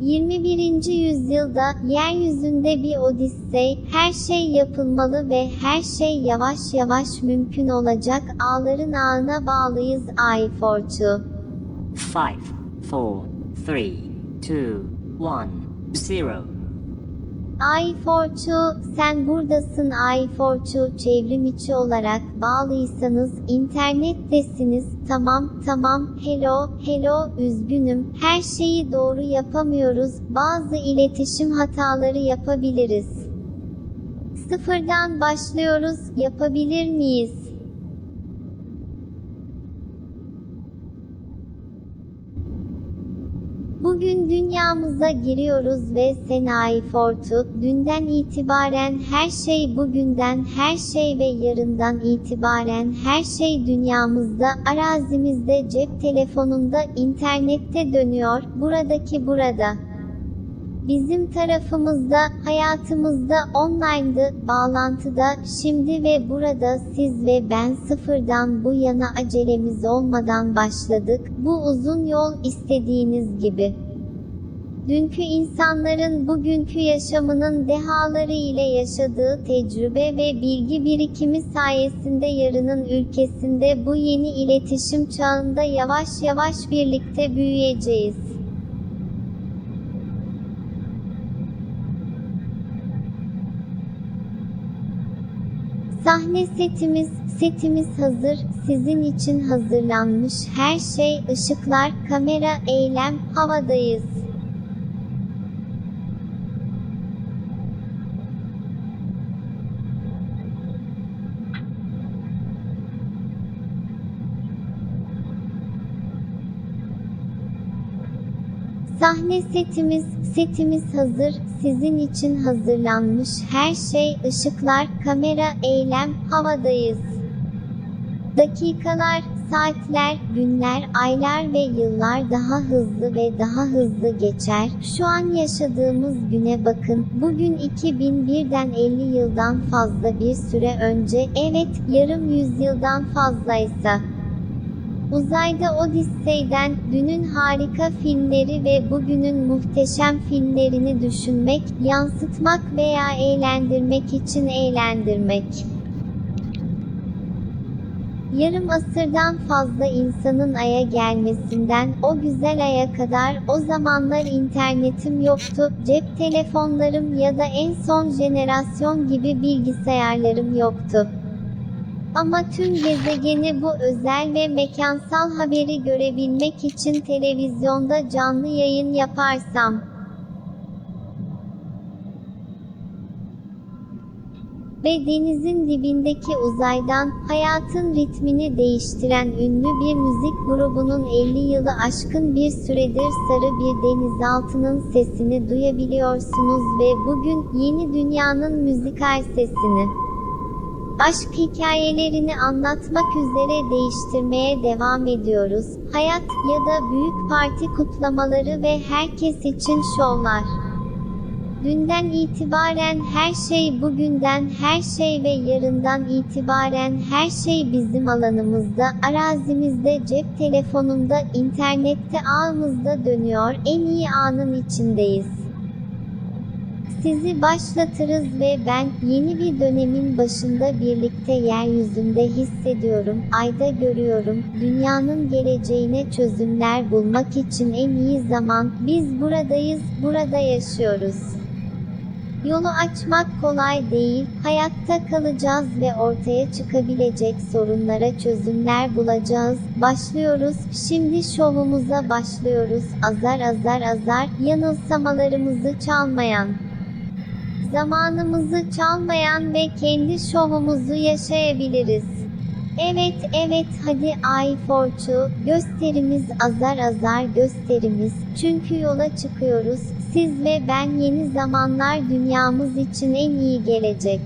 21. yüzyılda yeryüzünde bir odissey, her şey yapılmalı ve her şey yavaş yavaş mümkün olacak. Ağların ağına bağlıyız I Fortu. 5 4 3 2 1 0 Ay Forçu, sen buradasın Ay Forçu çevrim içi olarak bağlıysanız internettesiniz. Tamam tamam hello hello üzgünüm her şeyi doğru yapamıyoruz bazı iletişim hataları yapabiliriz. Sıfırdan başlıyoruz yapabilir miyiz? Dünyamıza giriyoruz ve Senai Fortu, dünden itibaren her şey bugünden her şey ve yarından itibaren her şey dünyamızda, arazimizde, cep telefonunda, internette dönüyor, buradaki burada. Bizim tarafımızda, hayatımızda, online'dı, bağlantıda, şimdi ve burada siz ve ben sıfırdan bu yana acelemiz olmadan başladık. Bu uzun yol istediğiniz gibi. Dünkü insanların bugünkü yaşamının dehaları ile yaşadığı tecrübe ve bilgi birikimi sayesinde yarının ülkesinde bu yeni iletişim çağında yavaş yavaş birlikte büyüyeceğiz. Sahne setimiz, setimiz hazır, sizin için hazırlanmış her şey, ışıklar, kamera, eylem, havadayız. Sahne setimiz, setimiz hazır, sizin için hazırlanmış her şey, ışıklar, kamera, eylem, havadayız. Dakikalar, saatler, günler, aylar ve yıllar daha hızlı ve daha hızlı geçer. Şu an yaşadığımız güne bakın. Bugün 2001'den 50 yıldan fazla bir süre önce, evet, yarım yüzyıldan fazlaysa. Uzayda Odissey'den, dünün harika filmleri ve bugünün muhteşem filmlerini düşünmek, yansıtmak veya eğlendirmek için eğlendirmek. Yarım asırdan fazla insanın aya gelmesinden o güzel aya kadar o zamanlar internetim yoktu, cep telefonlarım ya da en son jenerasyon gibi bilgisayarlarım yoktu. Ama tüm gezegeni bu özel ve mekansal haberi görebilmek için televizyonda canlı yayın yaparsam. Ve denizin dibindeki uzaydan hayatın ritmini değiştiren ünlü bir müzik grubunun 50 yılı aşkın bir süredir sarı bir denizaltının sesini duyabiliyorsunuz ve bugün yeni dünyanın müzikal sesini aşk hikayelerini anlatmak üzere değiştirmeye devam ediyoruz. Hayat ya da büyük parti kutlamaları ve herkes için şovlar. Dünden itibaren her şey bugünden her şey ve yarından itibaren her şey bizim alanımızda, arazimizde, cep telefonunda, internette ağımızda dönüyor. En iyi anın içindeyiz. Sizi başlatırız ve ben yeni bir dönemin başında birlikte yeryüzünde hissediyorum, ayda görüyorum. Dünyanın geleceğine çözümler bulmak için en iyi zaman. Biz buradayız, burada yaşıyoruz. Yolu açmak kolay değil, hayatta kalacağız ve ortaya çıkabilecek sorunlara çözümler bulacağız. Başlıyoruz, şimdi şovumuza başlıyoruz. Azar azar azar, yanılsamalarımızı çalmayan. Zamanımızı çalmayan ve kendi şovumuzu yaşayabiliriz. Evet evet hadi I for two, gösterimiz azar azar gösterimiz, çünkü yola çıkıyoruz, siz ve ben yeni zamanlar dünyamız için en iyi gelecek.